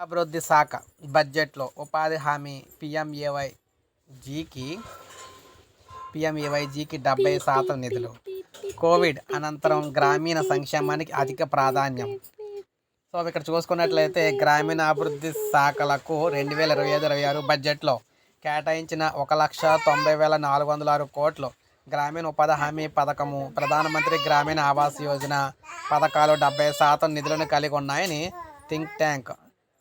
అభివృద్ధి శాఖ బడ్జెట్లో ఉపాధి హామీ పిఎంఏవై జీకి పిఎంఏవైజీకి డెబ్బై శాతం నిధులు. కోవిడ్ అనంతరం గ్రామీణ సంక్షేమానికి అధిక ప్రాధాన్యం. సో ఇక్కడ చూసుకున్నట్లయితే గ్రామీణ అభివృద్ధి శాఖలకు రెండు వేల ఇరవై ఐదు ఇరవై ఆరు బడ్జెట్లో కేటాయించిన ఒక లక్ష తొంభై వేల నాలుగు వందల ఆరు కోట్లు గ్రామీణ ఉపాధి హామీ పథకము ప్రధానమంత్రి గ్రామీణ ఆవాస్ యోజన పథకాలు డెబ్బై శాతం నిధులను కలిగి ఉన్నాయని థింక్ ట్యాంక్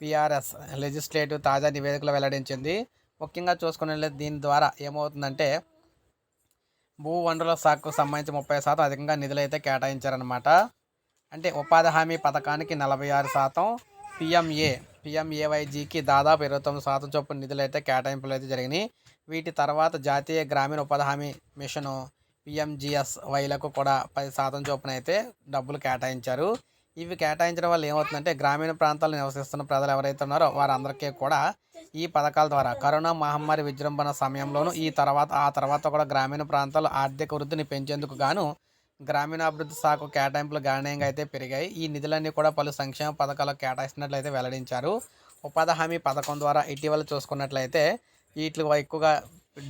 పిఆర్ఎస్ లెజిస్లేటివ్ తాజా నివేదికలో వెల్లడించింది. ముఖ్యంగా చూసుకునే దీని ద్వారా ఏమవుతుందంటే భూ వనరుల శాఖకు సంబంధించి ముప్పై శాతం అధికంగా నిధులు అయితే కేటాయించారనమాట అంటే ఉపాధి హామీ పథకానికి నలభై ఆరు శాతం పిఎంఏ పిఎంఏవైజీకి దాదాపు ఇరవై తొమ్మిది శాతం చొప్పున నిధులు అయితే కేటాయింపులు అయితే జరిగినాయి. వీటి తర్వాత జాతీయ గ్రామీణ ఉపాధి హామీ మిషను పిఎంజిఎస్వైలకు కూడా పది శాతం చొప్పున అయితే డబ్బులు కేటాయించారు. ఇవి కేటాయించడం వల్ల ఏమవుతుందంటే గ్రామీణ ప్రాంతాల్లో నివసిస్తున్న ప్రజలు ఎవరైతే ఉన్నారో వారందరికీ కూడా ఈ పథకాల ద్వారా కరోనా మహమ్మారి విజృంభణ సమయంలోనూ ఈ తర్వాత ఆ తర్వాత కూడా గ్రామీణ ప్రాంతాల్లో ఆర్థిక వృద్ధిని పెంచేందుకు గాను గ్రామీణాభివృద్ధి శాఖ కేటాయింపులు గణనీయంగా అయితే పెరిగాయి. ఈ నిధులన్నీ కూడా పలు సంక్షేమ పథకాలకు కేటాయిస్తున్నట్లయితే వెల్లడించారు. ఉపాధి హామీ పథకం ద్వారా ఇటీవల చూసుకున్నట్లయితే వీటికి ఎక్కువగా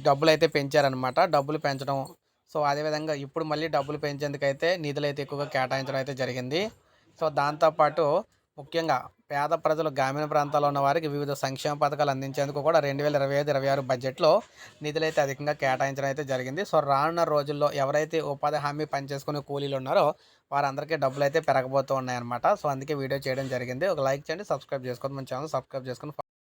డబ్బులు అయితే పెంచారనమాట డబ్బులు పెంచడం. సో అదేవిధంగా ఇప్పుడు మళ్ళీ డబ్బులు పెంచేందుకైతే నిధులు అయితే ఎక్కువగా కేటాయించడం అయితే జరిగింది. సో దాంతోపాటు ముఖ్యంగా పేద ప్రజలు గ్రామీణ ప్రాంతాల్లో ఉన్న వారికి వివిధ సంక్షేమ పథకాలు అందించేందుకు కూడా రెండు వేల ఇరవై ఐదు ఇరవై ఆరు బడ్జెట్లో నిధులు అయితే అధికంగా కేటాయించడం అయితే జరిగింది. సో రానున్న రోజుల్లో ఎవరైతే ఉపాధి హామీ పనిచేసుకునే కూలీలు ఉన్నారో వారందరికీ డబ్బులు అయితే పెరగబోతూ ఉన్నాయన్నమాట. సో అందుకే వీడియో చేయడం జరిగింది. ఒక లైక్ చేయండి సబ్స్క్రైబ్ చేసుకోండి. మన ఛానల్ సబ్స్క్రైబ్ చేసుకొని